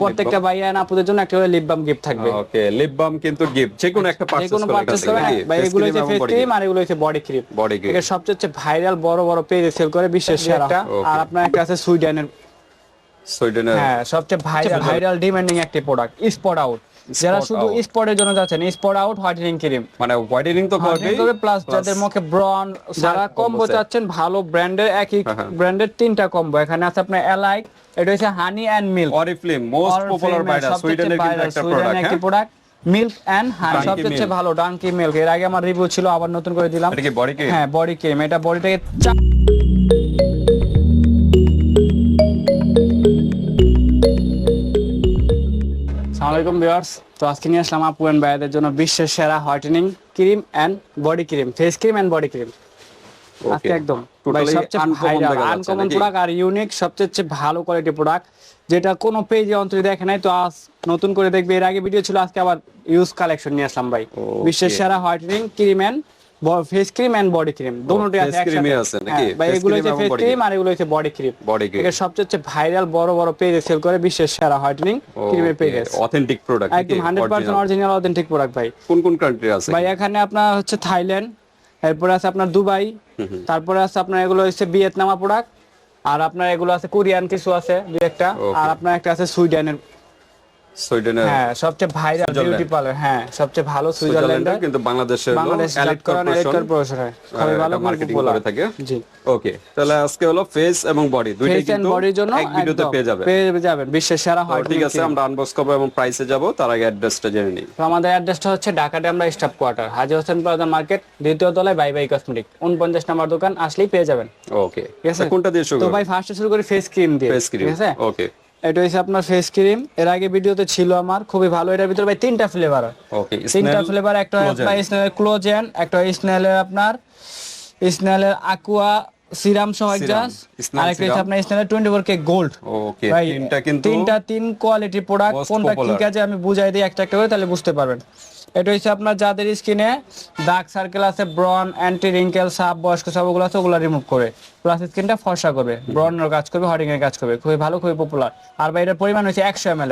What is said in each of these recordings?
প্রত্যেকটা ভাইয়া না আপুদের জন্য একটা করে লিপ বাম গিফট থাকবে। ওকে লিপ বাম কিন্তু গিফট যে কোনো একটা পারচেজ করে পারচেজ করবে হ্যাঁ, ভাই এগুলো হচ্ছে ফেস ক্রিম আর এগুলো হচ্ছে বডি ক্রিম বডি ক্রিম এটা সবচেয়ে ভাইরাল বড় বড় পেজে সেল করে বিশ্বের সেরা। আর আপনার একটা আছে সুইডেনের। সুইডেনের। হ্যাঁ সবচেয়ে ভাইরাল ভাইরাল ডিমান্ডিং একটা প্রোডাক্ট স্পট আউট যারা শুধু. স্পটের জন্য যাচ্ছেন স্পট আউট হোয়াইটেনিং ক্রিম মানে হোয়াইটেনিং তো করবে করবে প্লাস যাদের মুখে ব্রন যারা কম্বো চাচ্ছেন ভালো ব্র্যান্ডের একই হ্যাঁ, হ্যাঁ। ব্র্যান্ডের তিনটা কম্বো এখানে আছে আপনার এলাইক এটা হচ্ছে honey and milk Oriflame most popular বাইরা সুইডেনের কিন্তু একটা প্রোডাক্ট একটি হ্যাঁ। প্রোডাক্ট মিল্ক এন্ড হানি সবচেয়ে ভালো ডাঙ্কি মিল্ক এর আগে আমার রিভিউ ছিল আবার নতুন করে দিলাম। এটা কি বডি ক্রিম হ্যাঁ বডি ক্রিম এটা বডিটাকে আসসালামু ভিউয়ার্স। তো আজকে নিয়ে আসলাম আপু এন্ড ভাইয়াদের জন্য বিশ্বের সেরা whitening cream and body cream face cream and body cream. আজকে একদম। আনকমন প্রোডাক্ট আর ইউনিক সবচেয়ে ভালো কোয়ালিটি প্রোডাক্ট যেটা কোনো পেজে অন্তরে দেখে নাই তো আজ নতুন করে দেখবে। এর আগে ভিডিও ছিল আজকে আবার ইউজ কালেকশন নিয়ে আসলাম ভাই। বিশ্বের সেরা whitening cream and face cream and body cream দুটোই আছে আছে নাকি? হ্যাঁ, ভাই এগুলো হচ্ছে ফেস ক্রিম আর এগুলো হচ্ছে বডি ক্রিম বডি ক্রিম এটা সবচেয়ে ভাইরাল বড় বড় পেজে সেল করে বিশ্বের সেরা হোয়াইটেনিং ক্রিমের পেজ অথেন্টিক প্রোডাক্ট একদম hundred percent original authentic product ভাই। কোন কোন কান্ট্রি আছে? ভাই এখানে আপনার হচ্ছে থাইল্যান্ড এরপরে আছে আপনার দুবাই তারপরে আছে আপনার এগুলো হচ্ছে ভিয়েতনামা প্রোডাক্ট আর আপনার এগুলো আছে কোরিয়ান কিছু আছে দুই একটা। আর আপনার একটা আছে সুইডেনের সুইডেনের হ্যাঁ সবচেয়ে ভাইরাল বিউটি পার্লার হ্যাঁ সবচেয়ে ভালো সুইজারল্যান্ডের কিন্তু বাংলাদেশের বাংলাদেশ এলিট কর্পোরেশন খুবই ভালো মার্কেটিং করে থাকে। জি। ওকে তাহলে আজকে হলো ফেস এবং বডি দুইটাই কিন্তু বডির জন্য এক ভিডিওতে পেয়ে যাবে পেয়ে যাবেন বিশ্বের সেরা হয় ঠিক আছে আমরা আনবক্স করব এবং প্রাইসে যাব তার আগে অ্যাড্রেসটা জেনে নিই। তো আমাদের অ্যাড্রেসটা হচ্ছে Dhaka Demra staff quarter Haji Hossain plaza market দ্বিতীয় তলায় বাই বাই কসমেটিক উনপঞ্চাশ নাম্বার দোকান আসলেই পেয়ে যাবেন। ওকে ঠিক আছে? কোনটা দিয়ে শুরু তো ভাই ফার্স্টে শুরু করি ফেস ক্রিম দিয়ে। ফেস ক্রিম ঠিক আছে? ওকে এটা হইছে আপনার ফেস ক্রিম এর আগে ভিডিওতে ছিল আমার খুবই ভালো। এটার ভিতরে ভাই তিনটা ফ্লেভার ওকে তিনটা ফ্লেভার একটা আপনার স্নেলের ক্লোজেন একটা স্নেলের আপনার স্নেলের আকুয়া সিরাম সহ এক Snell আর একটা হচ্ছে আপনার স্নেলের twenty four K gold okay তিনটা কিন্তু তিনটা তিন কোয়ালিটি প্রোডাক্ট কোনটা কি কাজে আমি বুঝাই দিই একটা একটা করে তাহলে বুঝতে পারবেন। এটা হচ্ছে আপনার যাদের স্কিনে ডার্ক সার্কেল আছে ব্রন অ্যান্টি রিঙ্কেল সাপ বয়স্ক সাপ ওগুলো আছে ওগুলো রিমুভ করে। প্লাস স্কিনটা ফর্সা করবে। ব্রনের কাজ করবে হটিং এর কাজ করবে। খুবই ভালো খুবই পপুলার আর ভাই এটার পরিমাণ হচ্ছে একশো এম এর।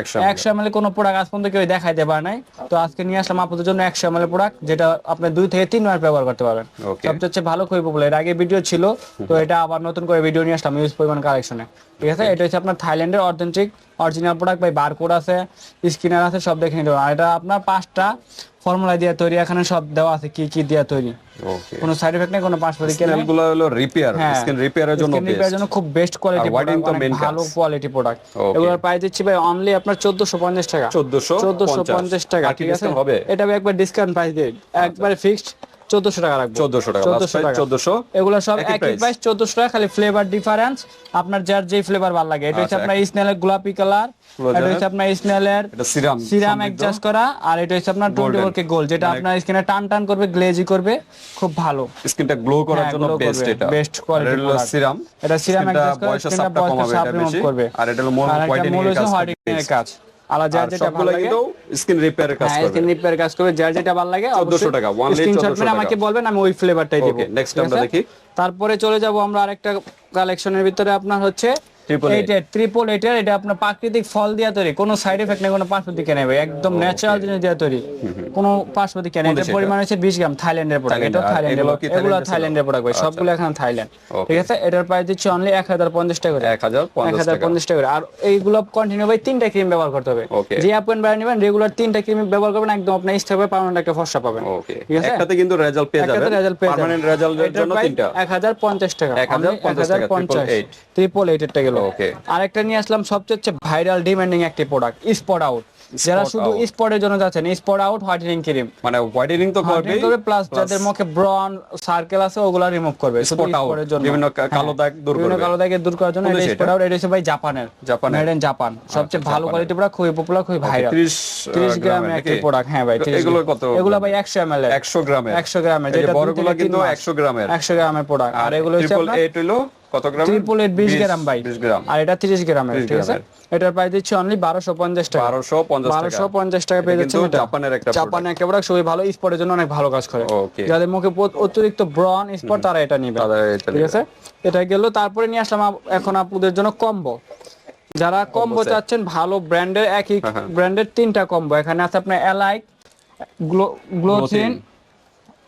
একশো এম এল কোনো প্রোডাক্ট আজ পর্যন্ত কেউ দেখাইতে পারে নাই। তো আজকে নিয়ে আসলাম আপনাদের জন্য একশো এম এল প্রোডাক্ট যেটা আপনি দুই থেকে তিন মাস ব্যবহার করতে পারবেন। সবচেয়ে হচ্ছে ভালো খুবই পপুলার এর আগে ভিডিও ছিল তো এটা আবার নতুন করে ভিডিও নিয়ে আসলাম ইউজ পরিমাণ কালেকশনে ঠিক আছে? এটা হচ্ছে আপনার থাইল্যান্ডের authentic original product by barcode আছে স্ক্যানার আছে সব দেখে নিতে পারবেন। আর এটা আপনার পাঁচটা ফর্মুলা দিয়ে তৈরি এখানে সব দেওয়া আছে কি কি দিয়ে তৈরি। ওকে কোনো সাইড এফেক্ট নেই কোনো পার্শ্বরিক নেই। স্নেলগুলো হলো রিপেয়ার হ্যাঁ। স্কিন রিপেয়ারের জন্য এর জন্য খুব বেস্ট কোয়ালিটি main ভালো কোয়ালিটি প্রোডাক্ট. এগুলোর প্রাইস দিচ্ছি ভাই অনলি আপনার 1450 টাকা। 1450 1450 টাকা ঠিক আছে? হবে? এটা একবার ডিসকাউন্ট প্রাইস দিই একবারে ফিক্সড 1400 টাকা রাখব। 1400 টাকা লাস্ট 1400 এগুলো সব একই প্রাইস 1400 টাকা খালি ফ্লেভার ডিফারেন্স আপনার যার যেই ফ্লেভার ভালো লাগে। এটা হচ্ছে আচ্ছা, আপনার স্নেলের গোলাপি কালার এটা হচ্ছে আপনার স্নেলের সিরাম সিরাম অ্যাডজাস্ট করা আর এটা হচ্ছে আপনার 24 কে গোল যেটা মানে- আপনার স্কিনে টান টান করবে গ্লেজি করবে খুব ভালো। স্কিনটা গ্লো করার হ্যাঁ, জন্য বেস্ট এটা। হলো product। সিরাম এটা সিরাম অ্যাডজাস্ট করে বয়সের বয়সের কমাবে এটা বেশি। আর এটা হলো মোর হোয়াইটেনিং এর কাজ। আলা যার যেটা ভালো সবগুলো লাগে স্কিন রিপেয়ারের কাজ হ্যাঁ করবে স্কিন রিপেয়ার কাজ করবে যার যেটা ভালো লাগে 1400 টাকা, only স্ক্রিনশট 1400 টাকা। আমাকে বলবেন আমি ওই ফ্লেভারটাই দেব Okay, next আমরা দেখি। তারপরে চলে যাব আমরা আরেকটা কালেকশনের ভিতরে আপনার হচ্ছে ট্রিপল এটা আপনার প্রাকৃতিক ফল দিয়া তৈরি। কোনো সাইড এফেক্ট নেই কোনো একদম ন্যাচারাল জিনিস দিয়া তৈরি। কোনো নেই। কোন পরিমাণ হচ্ছে 20 গ্রাম থাইল্যান্ডের প্রোডাক্ট এটা থাইল্যান্ডের এগুলো থাইল্যান্ডের প্রোডাক্ট ভাই। আচ্ছা। সবগুলো এখন থাইল্যান্ড ঠিক আছে? এটার প্রাইস দিচ্ছি অনলি 1050 টাকা করে। 1050 টাকা। 1050 টাকা করে। আর এইগুলো কন্টিনিউ ভাই তিনটা ক্রিম ব্যবহার করতে হবে। যে আপনি বাইরে নেবেন রেগুলার তিনটা ক্রিম ব্যবহার করবেন একদম আপনার স্টেপে পার্মানেন্ট একটা ফর্সা পাবেন। ঠিক আছে? একটাতে কিন্তু রেজাল্ট পেয়ে যাবেন। রেজাল্ট পেয়ে যাবেন। পার্মানেন্ট রেজাল্টের এটার জন্য প্রাইস তিনটা। 1050 টাকা। 1050 টাকা, 1050 ট্রিপল এইট এরটা গেল। Okay. আরেকটা নিয়ে আসলাম সবচেয়ে ভাইরাল ডিমান্ডিং একটা প্রোডাক্ট স্পট আউট যারা শুধু স্পটের জন্য যাচ্ছেন স্পট আউট হোয়াইটেনিং ক্রিম মানে হোয়াইটেনিং তো করবে প্লাস যাদের মুখে ব্রন সার্কেল আছে ওগুলা রিমুভ করবে। Spot out, জন্য। বিভিন্ন কালো হ্যাঁ, দাগ দূর করবে। কালো দাগের দূর করার জন্য এটা স্পট আউট এটা হচ্ছে ভাই জাপানের। জাপানের? মেড ইন জাপান সবচেয়ে ভালো কোয়ালিটি প্রোডাক্ট খুবই পপুলার খুবই ভাইরাল 30 30 গ্রামের একটা প্রোডাক্ট হ্যাঁ ভাই এগুলো কত? এগুলো ভাই 100 ml এর। 100 গ্রামের। 100 গ্রামের যেটা বড়গুলো কিন্তু 100 গ্রামের। 100 গ্রামের প্রোডাক্ট আর এগুলো হচ্ছে আপনার হলো কত গ্রাম? ট্রিপল এইট 20 গ্রাম ভাই। 20 গ্রাম। আর এটা 30 গ্রামের ঠিক আছে? এটার প্রাইস দিচ্ছি অনলি 1250 টাকা। 1250 টাকা। 1250 টাকা পেয়ে এটা যাচ্ছেন কিন্তু এটা। জাপানের একটা জাপানের একটা প্রোডাক্ট ভালো স্পটের জন্য অনেক ভালো কাজ করে। যাদের মুখে অতিরিক্ত ব্রন স্পট তারা এটা নিবে। ঠিক আছে? এটা গেল তারপরে নিয়ে আসলাম এখন আপুদের জন্য কম্বো যারা কম্বো চাচ্ছেন ভালো ব্র্যান্ডের একই হ্যাঁ, হ্যাঁ। ব্র্যান্ডের তিনটা কম্বো এখানে আছে আপনার এলাইক গ্লোথিন Glothin।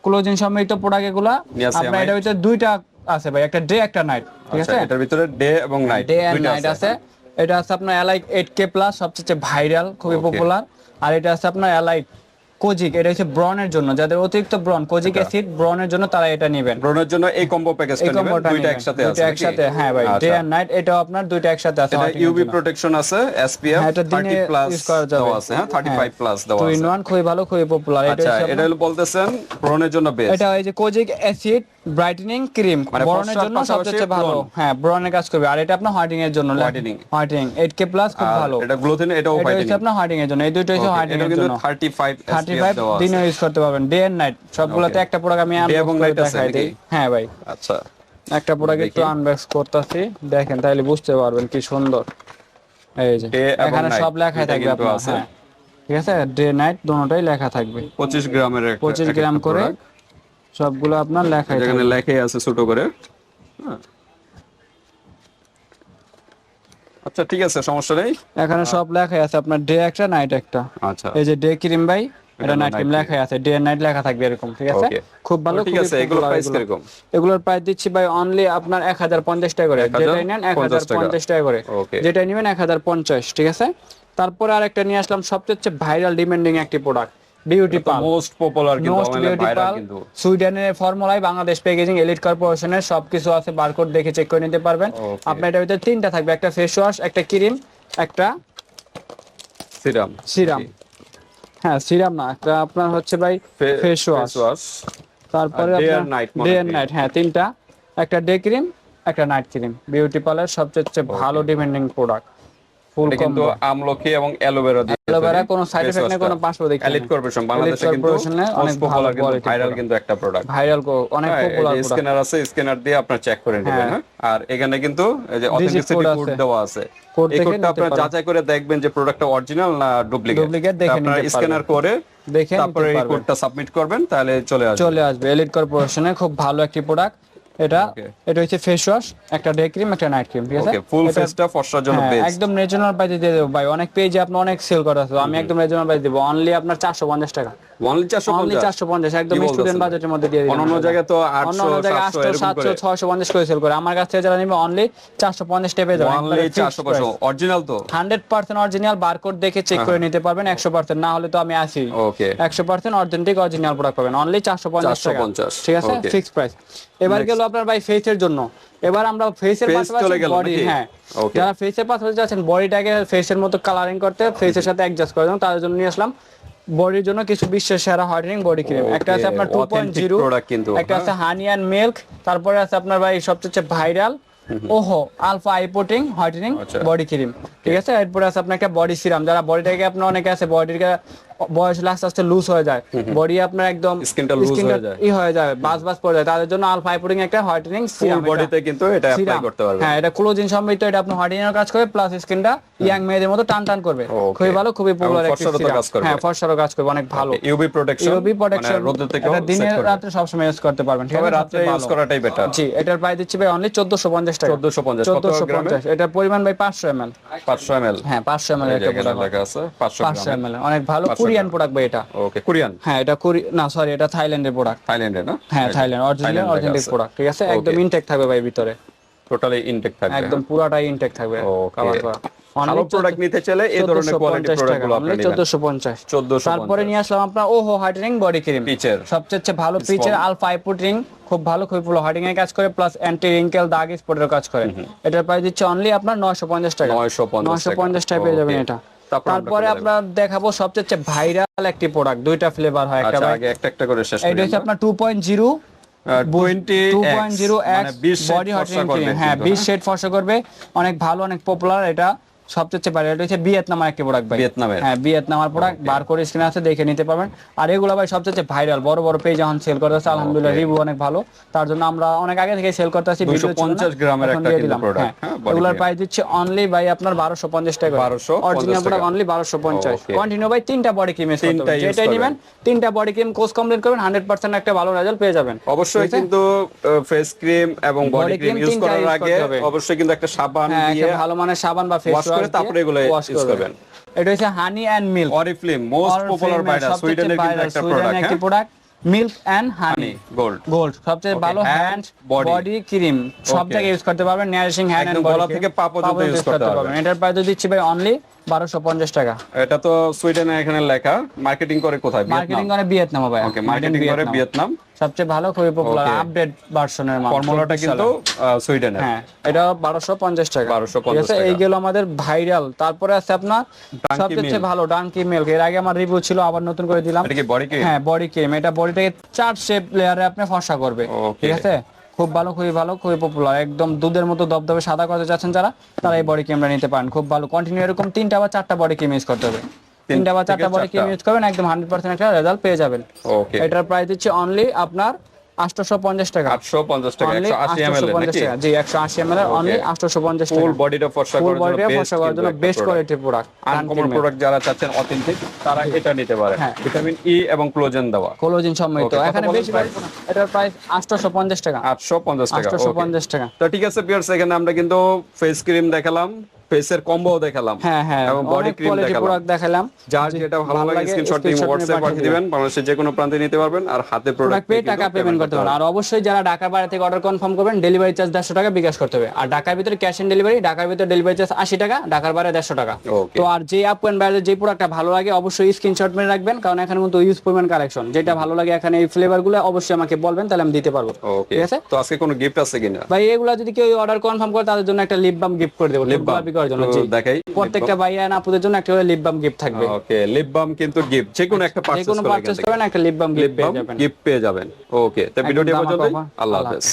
ক্লোজিন সম্মিলিত প্রোডাক্ট এগুলা। আপনার এটা ভিতরে দুইটা আছে ভাই একটা ডে একটা নাইট ঠিক আচ্ছা আছে? এটার ভিতরে ডে এবং নাইট ডে এন্ড নাইট আছে। এটা আছে আপনার এলাইক এইট কে প্লাস সবচেয়ে ভাইরাল খুবই পপুলার আর এটা আছে আপনার এলাইক কোজিক এটা হচ্ছে ব্রনের জন্য। যাদের অতিরিক্ত ব্রন কোজিক। অ্যাসিড ব্রনের জন্য তারা এটা নেবেন। ব্রনের জন্য এই কম্বো প্যাকেজটা নেবেন। দুইটা একসাথে আছে দুইটা একসাথে হ্যাঁ ভাই ডে আচ্ছা। এন্ড নাইট এটা আপনার দুইটা একসাথে আছে এটা ইউভি প্রোটেকশন আছে এসপিএফ হ্যাঁ, এটা দিনে 30 প্লাস use করা যাবে। আছে হ্যাঁ 35 প্লাস দেওয়া টু ইন আছে। ওয়ান খুবই ভালো খুবই পপুলার এটা আচ্ছা এটা হলো বলতেছেন ব্রনের জন্য বেস্ট এটা এই যে কোজিক অ্যাসিড ব্রাইটেনিং ক্রিম মানে বরণের জন্য সবচেয়ে ভালো। হ্যাঁ ব্রনের কাজ করবে। আর এটা আপনার হোয়াইটিং এর জন্য Whitening। হোয়াইটিং 8k প্লাস খুব ভালো। এটা গ্লোথিন এটাও এটা ফাইটিং হচ্ছে আপনার হোয়াইটিং এর জন্য। এই দুটো হচ্ছে হোয়াইটিং এর জন্য। 35 35 দেওয়া দিনে ইউজ করতে পারবেন। ডে এন্ড নাইট সবগুলোতে একটা প্রোডাক্ট আমি আনবক্স এবং করে আছে দেখাই দিই। হ্যাঁ ভাই। আচ্ছা। একটা প্রোডাক্ট একটু আনবক্স করতেছি। দেখেন তাহলে বুঝতে পারবেন কি সুন্দর। এই যে এখানে সব লেখাই থাকবে আপনার। হ্যাঁ। ঠিক আছে? ডে নাইট দুটোটাই লেখা থাকবে। 25 গ্রামের একটা 25 গ্রাম করে। সবগুলো আপনার যেখানে থাকবে। লেখাই আছে ছোট করে। হ্যাঁ। আচ্ছা ঠিক আছে সমস্যা নেই। এখানে সব লেখাই আছে আপনার ডে একটা নাইট একটা। আচ্ছা। এই যে ডে ক্রিম ভাই এটা নাইট ক্রিম লেখাই আছে ডে নাইট লেখা থাকবে এরকম ঠিক আছে? খুব ভালো ঠিক আছে এগুলো। প্রাইস। কীরকম? এগুলোর প্রাইস দিচ্ছি ভাই অনলি আপনার এক হাজার পঞ্চাশ টাকা করে। 1050 যেটাই নেন এক হাজার পঞ্চাশ টাকা। করে. যেটাই নেবেন এক হাজার পঞ্চাশ ঠিক আছে? তারপরে আরেকটা নিয়ে আসলাম সবচেয়ে ভাইরাল ডিমান্ডিং একটি প্রোডাক্ট বিউটি পাল মোস্ট পপুলার কিন্তু অনলাইনে বিউটি ভাইরাল কিন্তু। সুইডেনের ফর্মুলায় বাংলাদেশ প্যাকেজিং এলিট কর্পোরেশনের সবকিছু আছে বারকোড দেখে চেক করে নিতে পারবেন। আপনার এটার ভিতরে তিনটা থাকবে একটা ফেস ওয়াশ একটা ক্রিম একটা সিরাম সিরাম হ্যাঁ সিরাম না একটা আপনার হচ্ছে ভাই ফেস ওয়াশ তারপরে ডে এন্ড নাইট হ্যাঁ তিনটা একটা ডে ক্রিম একটা নাইট ক্রিম বিউটি পার্লার সবচেয়ে ভালো ডিমান্ডিং প্রোডাক্ট কিন্তু আমলকি এবং অ্যালোভেরা দিয়ে অ্যালোভেরা কোনো সাইড এফেক্ট নেই কোনো পার্শ্ব দেখি এলিট কর্পোরেশন বাংলাদেশে কিন্তু অনেক পপুলার ভালো কিন্তু ভাইরাল কিন্তু একটা প্রোডাক্ট ভাইরাল অনেক পপুলার স্ক্যানার আছে স্ক্যানার দিয়ে আপনার চেক করে নেবেন হ্যাঁ। হ্যাঁ। আর এখানে কিন্তু এই যে অথেন্টিসিটি কোড দেওয়া আছে। এই কোডটা আপনারা যাচাই করে দেখবেন যে প্রোডাক্টটা অরিজিনাল না ডুপ্লিকেট Duplicate দেখে নিতে স্ক্যানার করে দেখে তারপরে এই কোডটা সাবমিট করবেন তাহলে চলে আসবে। চলে আসবে। এলিট কর্পোরেশনের খুব ভালো একটি প্রোডাক্ট এটা এটা হচ্ছে ফেস ওয়াশ একটা ডে ক্রিম একটা নাইট ক্রিম ঠিক আছে? ফুল ফেসটা ফর্সার জন্য হ্যাঁ, বেস্ট একদম রিজনাল প্রাইসে দিয়ে দেবো ভাই। অনেক পেজে আপনি অনেক সেল করা আছে। আমি একদম রিজনাল প্রাইস দেবো। অনলি আপনার চারশো পঞ্চাশ টাকা। অনলি 450 অনলি চারশো পঞ্চাশ একদম স্টুডেন্ট বাজেটের মধ্যে দিয়ে দিলাম অন্যান্য জায়গায় তো 800 অন্য অন্য জায়গায় 700 আটশো এরকম সাতশো করে। ছয়শো পঞ্চাশ করে সেল করে। আমার কাছ থেকে যারা নিবে অনলি চারশো পঞ্চাশ টাকা পেয়ে যাবে অনলি 450 অরিজিনাল তো? হান্ড্রেড পার্সেন্ট অরিজিনাল বারকোড দেখে চেক করে নিতে পারবেন না হলে তো আমি আসি। ওকে একশো পার্সেন্ট অথেন্টিক অরিজিনাল প্রোডাক্ট পাবেন। অনলি চারশো পঞ্চাশ টাকা। ঠিক আছে? Okay. ফিক্স প্রাইস এবার গেল আপনার ভাই ফেসের জন্য। এবার আমরা ফেসের Face পাশাপাশি বডি হ্যাঁ। যারা ফেসের পাশাপাশি বডিটাকে ফেসের মতো কালারিং করতে ফেসের সাথে অ্যাডজাস্ট করে দেন তাদের জন্য নিয়ে আসলাম। বডির জন্য কিছু বিশ্বের সেরা হোয়াইটেনিং বডি ক্রিম একটা আছে আপনার two point authentic zero product কিন্তু, একটা আছে হানি অ্যান্ড মিল্ক তারপরে আছে আপনার ভাই সবচেয়ে ভাইরাল ওহো আলফা আইপোটিং হোয়াইটেনিং। বডি ক্রিম ঠিক আছে? এরপরে আছে আপনার একটা বডি সিরাম যারা বডিটাকে আপনার অনেকে আছে বডির বয়স হলে আস্তে লুজ হয়ে যায়। বডি আপনার একদম Skin টা loose হয়ে যায়। ই হয়ে যায় বাস বাস পড়ে যায়। তাদের জন্য আলফা আইপোটিং একটা হোয়াইটেনিং ফুল বডিতে কিন্তু এটা অ্যাপ্লাই করতে পারবেন হ্যাঁ এটা ক্লোজিন সমৃদ্ধ এটা আপনার হোয়াইটেনিং কাজ করে প্লাস স্কিনটা ইয়াং মেয়েদের মতো টান টান করবে। খুবই ভালো খুবই পপুলার একটা তো কাজ করবে। হ্যাঁ ফর্সারও কাজ করবে অনেক ভালো। ইউভি প্রোটেকশন ইউভি প্রোটেকশন রোদ থেকে এটা দিনে রাতে সবসময় ইউজ করতে পারবেন ঠিক তবে আছে? রাতে ইউজ করাটাই বেটার জি এটার প্রাইস দিচ্ছি ভাই অনলি 1450 টাকা। 1450 কত 1450 গ্রামে? এটার পরিমাণ ভাই 500 ml 500 ml হ্যাঁ 500 ml জায়গায় লেখা আছে 500 500 ml অনেক ভালো 500 কোরিয়ান প্রোডাক্ট ভাই এটা? ওকে কোরিয়ান হ্যাঁ এটা কোরি না সরি এটা থাইল্যান্ডের প্রোডাক্ট থাইল্যান্ডে না? হ্যাঁ থাইল্যান্ড অরিজিনাল অথেন্টিক প্রোডাক্ট ঠিক আছে? একদম. ইনটেক থাকবে ভাই ভিতরে। টোটালি ইনটেক থাকবে একদম পুরাটাই ইনটেক থাকবে cover করা। ভালো প্রোডাক্ট নিতে চাইলে এই ধরনের কোয়ালিটি প্রোডাক্টগুলো আপনি 1450 1450 তারপরে নিয়ে আসলাম আপনার ওহো হাইড্রিং বডি ক্রিম পিচের সবচেয়ে ভালো পিচের আলফা আইপুটিং খুব ভালো খুব ভালো হাইডিং এর কাজ করে প্লাস অ্যান্টি রিঙ্কেল দাগ স্পটের কাজ করে। এটার প্রাইস দিচ্ছে অনলি আপনার 950 টাকা। 950 টাকা। 950 টাকা পেয়ে যাবেন এটা। তারপর আপনার দেখাবো সবচেয়ে ভাইরাল একটি প্রোডাক্ট দুইটা ফ্লেভার হয় একটা আচ্ছা আগে একটা একটা করে শেষ এটা হচ্ছে আপনার 2.0 20 2.0 মানে 20 শেড বডি হট হ্যাঁ কিন্তু, 20 শেড ফর্সা করবে। অনেক ভালো অনেক পপুলার এটা সবচেয়ে এটা হচ্ছে ভিয়েতনামের একটি প্রোডাক্ট ভাই। ভিয়েতনামের? হ্যাঁ ভিয়েতনামের প্রোডাক্ট বার করে স্ক্রিন আছে দেখে নিতে পারবেন। আর এগুলো ভাই সবচেয়ে ভাইরাল বড় বড় পেজ যখন সেল করতেছে আলহামদুলিল্লাহ রিভিউ অনেক ভালো। তার জন্য আমরা অনেক আগে থেকে সেল করতেছি ভিডিও 250 গ্রামের একটা কিন্তু হ্যাঁ, এগুলোর প্রাইস দিচ্ছে অনলি ভাই আপনার 1250 টাকা। 1250 অরিজিনাল প্রোডাক্ট অনলি 1250 কন্টিনিউ ভাই তিনটা বডি ক্রিম ইউজ করতে হবে। যেটাই নেবেন তিনটা বডি ক্রিম কোর্স কমপ্লিট করবেন 100% একটা ভালো রেজাল্ট পেয়ে যাবেন। অবশ্যই কিন্তু ফেস ক্রিম এবং বডি ক্রিম ইউজ করার আগে অবশ্যই কিন্তু একটা সাবান হ্যাঁ দিয়ে ভালো মানের সাবান বা ফেস করে তারপরে এগুলো ইউজ করবেন। এটা হচ্ছে honey and milk Oriflame most popular virus সুইডেনের কিন্তু একটা প্রোডাক্ট একটি product milk and honey gold gold সবচেয়ে ভালো হ্যান্ড বডি ক্রিম সব. জায়গায় ইউজ করতে পারবেন নারিশিং হ্যান্ড এন্ড বডি থেকে পা পর্যন্ত use করতে পারবেন। এটার প্রাইস দিচ্ছি ভাই অনলি বারোশো পঞ্চাশ টাকা। এটা তো সুইডেনের এখানে লেখা। মার্কেটিং করে কোথায়? মার্কেটিং করে ভিয়েতনাম ভাই। ওকে মার্কেটিং করে ভিয়েতনাম সবচেয়ে ভালো খুবই পপুলার আপডেট ভার্সনের মাল ফর্মুলাটা কিন্তু সুইডেনের হ্যাঁ এটা বারোশো পঞ্চাশ টাকা। 1250 টাকা। এই গেল আমাদের ভাইরাল তারপরে আছে আপনার সবচেয়ে। ভালো ডাঙ্কি মিল্ক এর আগে আমার রিভিউ ছিল আবার নতুন করে দিলাম। এটা কি বডি কি হ্যাঁ বডি ক্রিম এটা বডিটাকে চার শেপ লেয়ারে আপনি ফর্সা করবে। ঠিক আছে? খুব ভালো খুবই ভালো খুবই পপুলার একদম দুধের মতো দবদবে সাদা করতে চাচ্ছেন যারা তারা এই বডি ক্রিমটা নিতে পারেন। খুব ভালো। কন্টিনিউ এরকম তিনটা বা চারটা বডি ক্রিম ইউজ করতে হবে। তিনটা বা চারটা বডি ক্রিম ইউজ করবেন একদম হান্ড্রেড পার্সেন্ট একটা রেজাল্ট পেয়ে যাবেন। ওকে এটার প্রাইস দিচ্ছে অনলি আপনার আটশোশো পঞ্চাশ টাকা। 850 টাকা 180 ml 850 নাকি? টাকা। জি 180 ml এর অনলি 850 ফুল টাকা। বডিটা ফর্সা ফুল করার জন্য বেস্ট ফর্সা করার জন্য বেস্ট কোয়ালিটির প্রোডাক্ট আনকমন প্রোডাক্ট যারা চাচ্ছেন অথেন্টিক তারা এটা নিতে পারে। হ্যাঁ। ভিটামিন ই এবং ক্লোজেন দেওয়া। কোলোজিন সম্মিলিত এখানে বেশি? এটার প্রাইস 850 টাকা। 850 টাকা okay। 850 টাকা। তো ঠিক আছে পিয়ার্স এখানে আমরা কিন্তু ফেস ক্রিম দেখালাম। ফেসের কম্বো দেখালাম হ্যাঁ হ্যাঁ এবং বডি ক্রিম দেখালাম। দেখালাম। যার যেটা ভালো লাগে স্ক্রিনশট দিয়ে হোয়াটসঅ্যাপ পাঠিয়ে দিবেন। বাংলাদেশের যে কোনো প্রান্তে নিতে পারবেন আর হাতে প্রোডাক্ট পেয়ে টাকা পেমেন্ট করতে পারেন আর অবশ্যই যারা ঢাকার বাইরে থেকে অর্ডার কনফার্ম করবেন ডেলিভারি চার্জ দেড়শো টাকা বিকাশ করতে হবে। আর ঢাকার ভিতরে ক্যাশ অন ডেলিভারি ঢাকার ভিতরে ডেলিভারি চার্জ আশি টাকা ঢাকার বাইরে দেড়শো টাকা। তো আর যে আপ পয়েন্ট বাইরে যে প্রোডাক্টটা ভালো লাগে অবশ্যই স্ক্রিনশট মেরে রাখবেন। কারণ এখানে কিন্তু ইউজ পরিমাণ কালেকশন যেটা ভালো লাগে এখানে এই ফ্লেভারগুলো অবশ্যই আমাকে বলবেন তাহলে আমি দিতে পারব। ঠিক আছে? তো আজকে কোনো গিফট আছে কিনা? ভাই এগুলা যদি কেউ অর্ডার কনফার্ম করে তাদের জন্য একটা লিপ বাম গিফট করে দেবো। লিপ বাম করার জন্য দেখাই প্রত্যেকটা ভাই না আপুদের জন্য একটা লিপ বাম গিফট থাকবে। ওকে লিপ বাম কিন্তু গিফট যে কোনো একটা পারচেজ করলে পারচেজ করবেন একটা লিপ বাম গিফট পেয়ে যাবেন। গিফট পেয়ে যাবেন। ওকে তো ভিডিওটি পর্যন্ত আল্লাহ আল্লাহ হাফেজ।